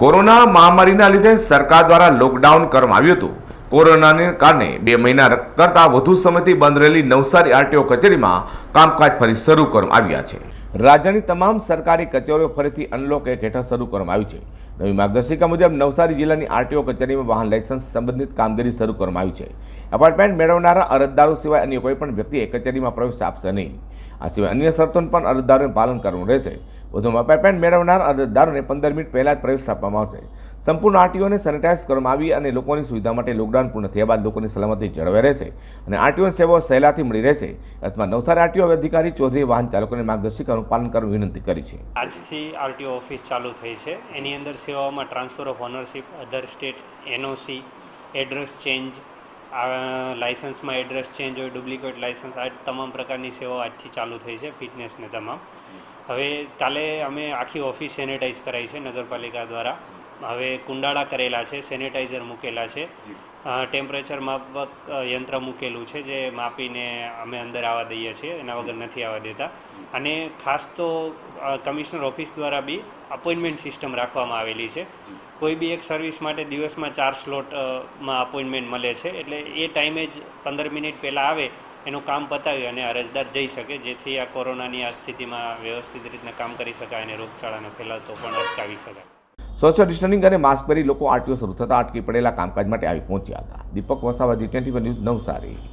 Corona મહામારીના લીધે સરકાર દ્વારા લોકડાઉન કરવામાં આવ્યું હતું. કોરોનાને કારણે બે મહિના કરતાં વધુ સમયથી બંધ રહેલી નવસારી આરટીઓ કચેરીમાં કામકાજ ફરી શરૂ કરવામાં આવ્યા છે. રાજ્યની તમામ સરકારી કચેરીઓ ફરીથી અનલોક એક હેઠળ શરૂ કરવામાં આવી છે. નવી માર્ગદર્શિકા મુજબ નવસારી જિલ્લાની આરટીઓ કચેરીમાં વાહન લાયસન્સ સંબંધિત કામગીરી શરૂ કરવામાં આવી છે. એપાર્ટમેન્ટ મેળવનારા અરજદારો સિવાય અન્ય કોઈ પણ વ્યક્તિએ કચેરીમાં પ્રવેશ આપશે નહીં. આ સિવાય અન્ય શરતોનું પણ અરજદારોને પાલન કરવું રહેશે. વધુમાં એપાર્ટમેન્ટ મેળવનાર અરજદારોને પંદર મિનિટ પહેલાં જ પ્રવેશ આપવામાં આવશે. સંપૂર્ણ આરટીઓને સેનિટાઇઝ કરવામાં આવી અને લોકોની સુવિધા માટે લોકડાઉન પૂર્ણ થયા બાદ લોકોની સલામતી જળવાઈ રહેશે અને આરટીઓની સેવાઓ સહેલાથી મળી રહેશે. અથવા નવસારી આરટીઓ અધિકારી, ચૌધરી, વાહન ચાલકોને માર્ગદર્શિકાનું પાલન કરવાની વિનંતી કરી છે. આજથી આરટીઓ ઓફિસ ચાલુ થઈ છે. એની અંદર સેવાઓમાં transfer of ownership, other state, NOC, address change લાઇસન્સમાં address change હોય ડુપ્લિકેટ લાઇસન્સ આ તમામ પ્રકારની સેવાઓ આજથી ચાલુ થઈ છે ફિટનેસને તમામ. હવે કાલે અમે આખી ઓફિસ સેનેટાઈઝ કરાઈ છે નગરપાલિકા દ્વારા. હવે કુંડાળા કરેલા છે સેનિટાઈઝર મૂકેલા છે. ટેમ્પરેચર માપક યંત્ર મૂકેલું છે જે માપીને અમે અંદર આવવા દઈએ છીએ એના વગર નથી આવવા દેતા. અને ખાસ તો કમિશનર ઓફિસ દ્વારા બી અપોઇન્ટમેન્ટ સિસ્ટમ રાખવામાં આવેલી છે. કોઈ બી એક સર્વિસ માટે દિવસમાં ચાર સ્લોટમાં અપોઇન્ટમેન્ટ મળે છે એટલે એ ટાઈમે જ પંદર મિનિટ પહેલાં આવે એનું કામ પતાવી અને અરજદાર જઈ શકે જેથી આ કોરોનાની આ સ્થિતિમાં વ્યવસ્થિત રીતના કામ કરી શકાય અને રોગચાળાને ફેલાતો પણ અટકાવી શકાય. સોશિયલ ડિસ્ટન્સિંગ અને માસ્ક પહેરી લોકો આરટીઓ શરૂ થતાં અટકી પડેલા કામકાજ માટે આવી પહોંચ્યા હતા. Deepak Vasava, G twenty news, Navsari.